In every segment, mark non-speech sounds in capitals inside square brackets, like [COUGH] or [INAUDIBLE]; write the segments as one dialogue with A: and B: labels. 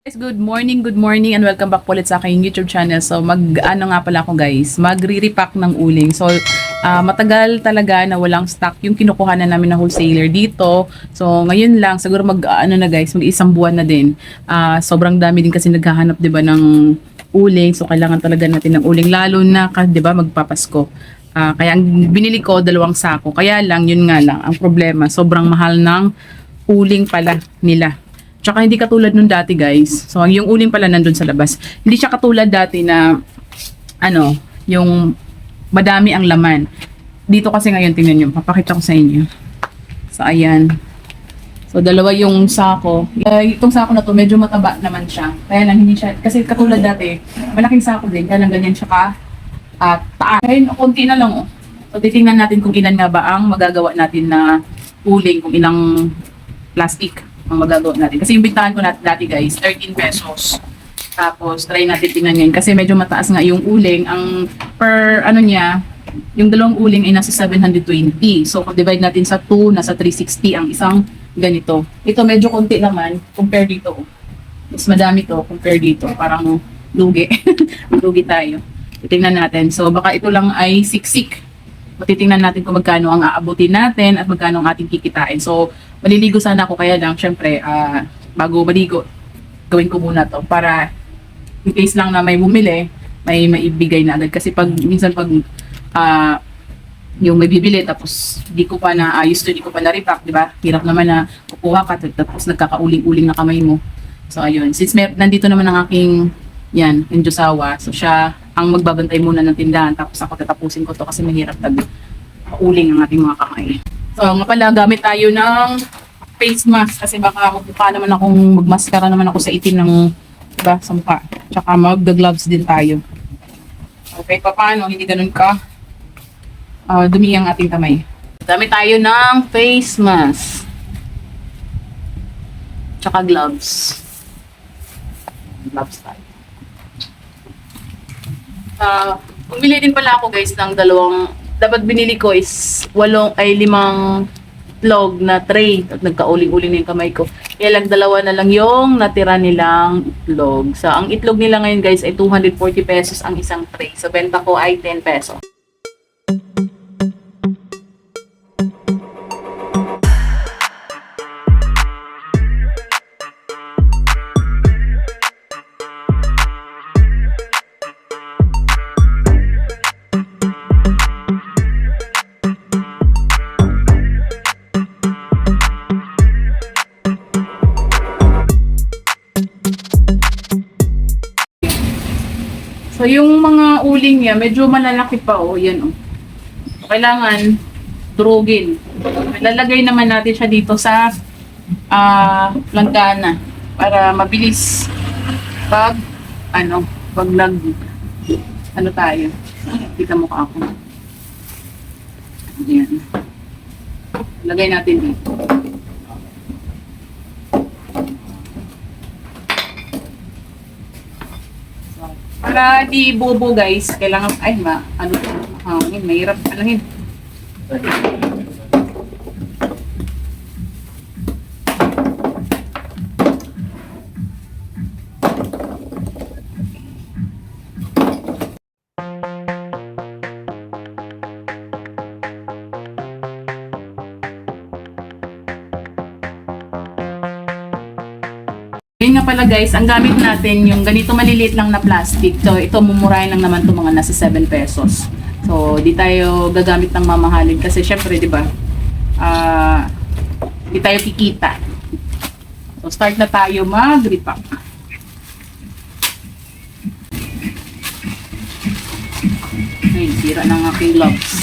A: Guys, good morning, good morning and welcome back ulit sa aking YouTube channel. So mag ano nga pala ako guys, magre-repack ng uling. So ah, matagal talaga na walang stock yung kinukuha na namin ng wholesaler dito. So ngayon lang siguro mag ano na guys, mag isang buwan na din. Ah, sobrang dami din kasi naghahanap 'di ba ng uling. So kailangan talaga natin ng uling lalo na 'di ba magpapasko. Ah, kaya ang binili ko dalawang sako. Kaya lang yun nga lang ang problema, sobrang mahal ng uling pala nila. Tsaka hindi katulad nung dati guys. So yung uling pala nandun sa labas. Hindi siya katulad dati na ano, yung madami ang laman. Dito kasi ngayon tingnan nyo, papakita ko sa inyo. So ayan. So dalawa yung sako. Uh, itong sako na to medyo mataba naman siya. Kaya lang hindi siya, kasi katulad dati, malaking sako din, kaya lang ganyan siya ka at taas. Ngayon, konti na lang oh. So titingnan natin kung ilan nga ba ang magagawa natin na uling, kung ilang plastic ang magagawa natin. Kasi yung bintahan ko natin dati guys, 13 pesos. Tapos, try natin tingnan ngayon. Kasi medyo mataas nga yung uling. Ang per, ano niya, yung dalawang uling ay nasa 720. So, kung divide natin sa 2, nasa 360 ang isang ganito. Ito medyo konti naman, compare dito. Mas madami to, compare dito. Parang lugi. [LAUGHS] lugi tayo. Tingnan natin. So, baka ito lang ay siksik. Matitingnan natin kung magkano ang aabutin natin at magkano ang ating kikitain. So, maliligo sana ako kaya lang, syempre, ah, bago maligo, gawin ko muna to para in case lang na may bumili, may maibigay na agad. Kasi pag, minsan pag ah, yung may bibili tapos di ko pa na ayos to, di ko pa na-repack, di ba? Hirap naman na kukuha ka tapos nagkakauling-uling na kamay mo. So ayun, since may, nandito naman ang aking yan, yung Josawa, so siya ang magbabantay muna ng tindahan tapos ako tatapusin ko to kasi mahirap tag uling ang ating mga kamay. So nga pala, gamit tayo ng face mask kasi baka magmukha naman akong magmaskara naman ako sa itim ng diba, sa mukha. Tsaka mag-gloves din tayo. Okay, pa paano, hindi ganun ka uh, dumi ang ating kamay. Gamit tayo ng face mask. Tsaka gloves. Gloves tayo. Ah, bumili din pala ako guys ng dalawang dapat binili ko is walong ay limang itlog na tray at nagkauling-uling na yung kamay ko. Kaya lang dalawa na lang yung natira nilang itlog. So, ang itlog nila ngayon guys ay 240 pesos ang isang tray. So, benta ko ay 10 pesos. So, yung mga uling niya, medyo malalaki pa, oh. Yan, oh. Kailangan durugin. Lalagay naman natin siya dito sa ah langgana para mabilis pag, ano, pag nag, ano tayo. Mo ka ako. Yan. Lagay natin dito. Para di bobo guys, kailangan, ay ma, ano, hangin, mahirap, anuhin. Nga pala guys, ang gamit natin yung ganito maliliit lang na plastic. So ito mumurahin lang naman to mga nasa 7 pesos. So di tayo gagamit ng mamahalin kasi syempre 'di ba? Ah, di tayo kikita. So start na tayo mag-repack. Ay, sira ng aking gloves.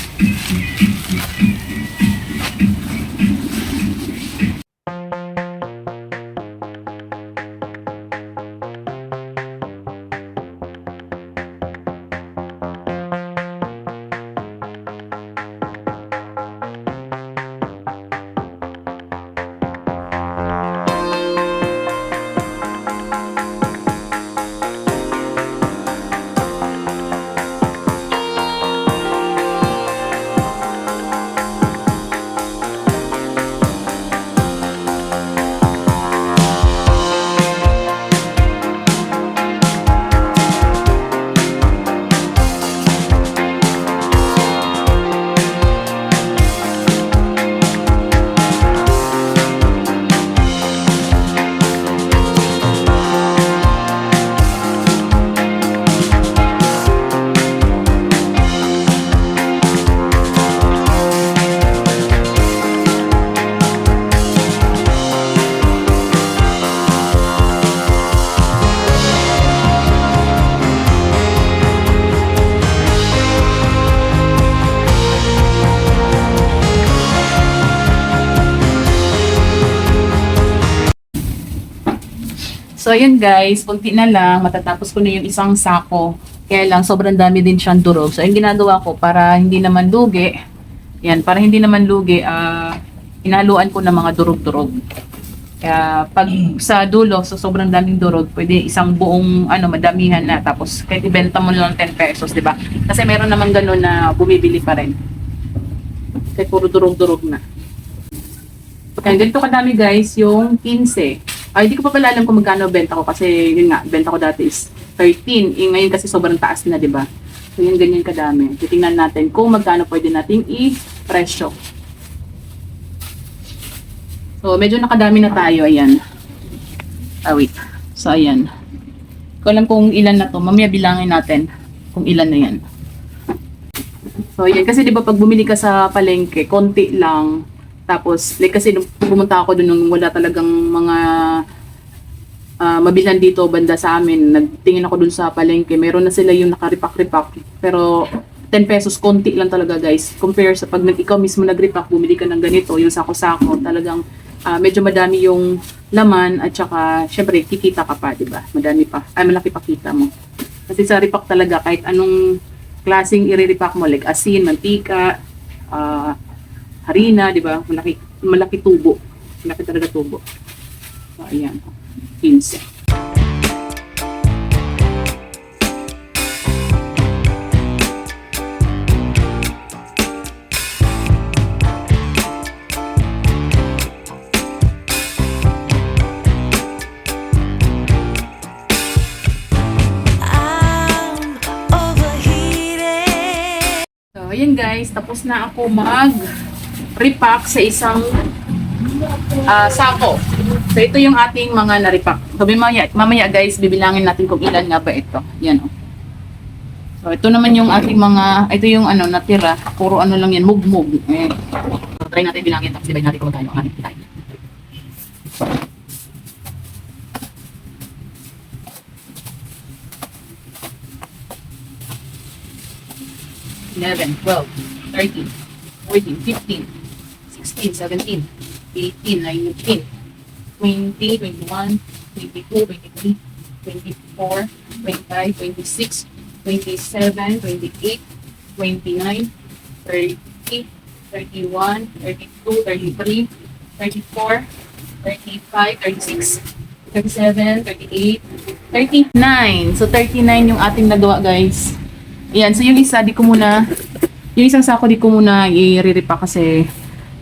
A: So, ayun guys, kunti na lang, matatapos ko na yung isang sako. Kaya lang, sobrang dami din siyang durog. So, yung ginagawa ko, para hindi naman lugi, yan, para hindi naman lugi, ah, inaluan ko ng mga durog-durog. Kaya pag sa dulo, so sobrang daming durog, pwede isang buong ano, madamihan na. Tapos kahit ibenta mo lang 10 pesos, di ba? Kasi meron naman ganun na bumibili pa rin. Kahit puro durog-durog na. Kaya ganito kadami guys, yung 15. Ay, hindi ko pa pala alam kung magkano benta ko kasi yun nga, benta ko dati is 13. Eh, ngayon kasi sobrang taas na, di ba? So yun, ganyan kadami. Titingnan natin kung magkano pwede nating i-presyo. So, medyo nakadami na tayo. Ayan. Ah, wait. So, ayan. Ko alam kung ilan na to. Mamaya bilangin natin kung ilan na yan. So, ayan. Kasi di ba pag bumili ka sa palengke, konti lang. Tapos, like kasi nung pumunta ako doon nung wala talagang mga ah, mabilhan dito banda sa amin. Nagtingin ako dun sa palengke. Meron na sila yung nakaripak-ripak. Pero 10 pesos, konti lang talaga guys. Compare sa pag nag, ikaw mismo nag-repack, bumili ka ng ganito, yung sako-sako, talagang ah, medyo madami yung laman at saka syempre kikita ka pa, 'di ba? Madami pa. Ay malaki pa kita mo. Kasi sa repack talaga kahit anong klaseng i-repack mo like asin, mantika, ah, harina, 'di ba? Malaki malaki tubo. Malaki talaga tubo. So ayan. 15.
B: I'm overheated.
A: So, ayan guys, tapos na ako mag repack sa isang ah, sako. So, ito yung ating mga na-repack. So, mamaya, mamaya guys, bibilangin natin kung ilan nga ba ito. Yan oh. So, ito naman yung ating mga, ito yung ano, natira. Puro ano lang yan, mug-mug. Eh. So, try natin bilangin tapos divide natin kung magkano ang ating kita. Eleven, twelve, thirteen, fourteen, fifteen, sixteen, seventeen, eighteen, nineteen, twenty, twenty-one, twenty-two, twenty-three, twenty-four, twenty-five, twenty-six, twenty-seven, twenty-eight, twenty-nine, thirty, thirty-one, thirty-two, thirty-three, thirty-four, thirty-five, thirty-six, thirty-seven, thirty-eight, thirty-nine. So, thirty-nine yung ating nagawa, guys. Ayan, so yung isa, di ko muna, yung isang sako, di ko muna i-riripa kasi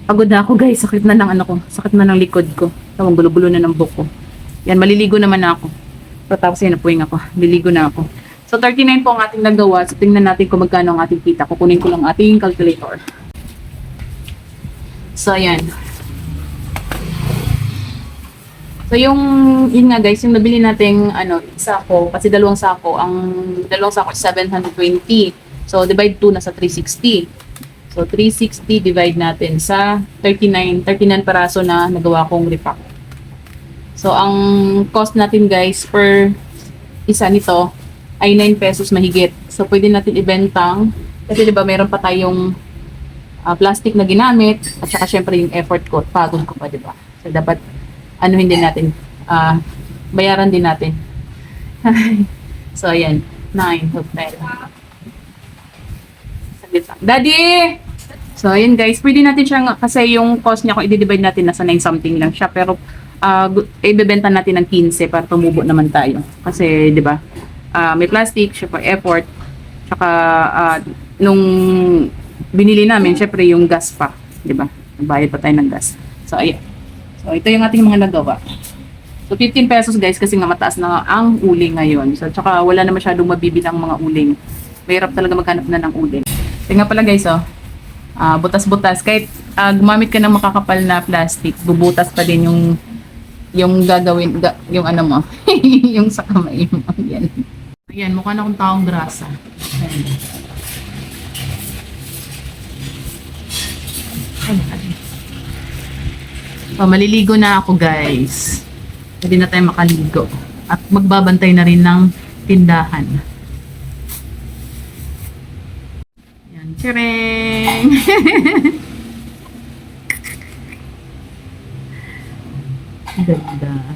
A: pagod na ako, guys. Sakit na ng ano ko, sakit na ng likod ko. Tawang gulo-gulo na ng buhok ko. Yan, maliligo naman na ako. Pero tapos yun, napuwing ako. Liligo na ako. So, 39 po ang ating nagawa. So, tingnan natin kung magkano ang ating kita. Kukunin ko lang ating calculator. So, ayan. So yung, yun nga guys, yung nabili nating ano, sako, kasi dalawang sako, ang dalawang sako is 720. So divide 2 na sa 360. So 360 divide natin sa 39, 39 paraso na nagawa kong repack. So ang cost natin guys per isa nito ay 9 pesos mahigit. So pwede natin ibentang kasi 'di ba meron pa tayong ah, plastic na ginamit at saka syempre yung effort ko, pagod ko pa 'di ba? So dapat ano hindi natin ah bayaran din natin. [LAUGHS] so ayan, 9 hotel. Saglit lang. Daddy! So ayan guys, pwede natin siyang kasi yung cost niya kung i-divide natin nasa 9 something lang siya pero uh, ibebenta natin ng 15 para tumubo naman tayo. Kasi 'di ba? ah, may plastic, syempre effort, tsaka ah, nung binili namin, syempre yung gas pa, 'di ba? Nagbayad pa tayo ng gas. So ayan. So, ito yung ating mga nagawa. So, 15 pesos guys kasi nga mataas na ang uling ngayon. So, tsaka wala na masyadong mabibilang mga uling. Mahirap talaga maghanap na ng uling. Nga pala guys, oh. Ah, butas-butas. Kahit ah, gumamit ka ng makakapal na plastic, bubutas pa din yung yung gagawin, ga, yung ano mo, [LAUGHS] yung sa kamay mo. Yan. Ayan, mukha na akong taong grasa. Ayan. Ayan. So, maliligo na ako guys. Pwede na tayo makaligo. At magbabantay na rin ng tindahan. Tiring. Ganda.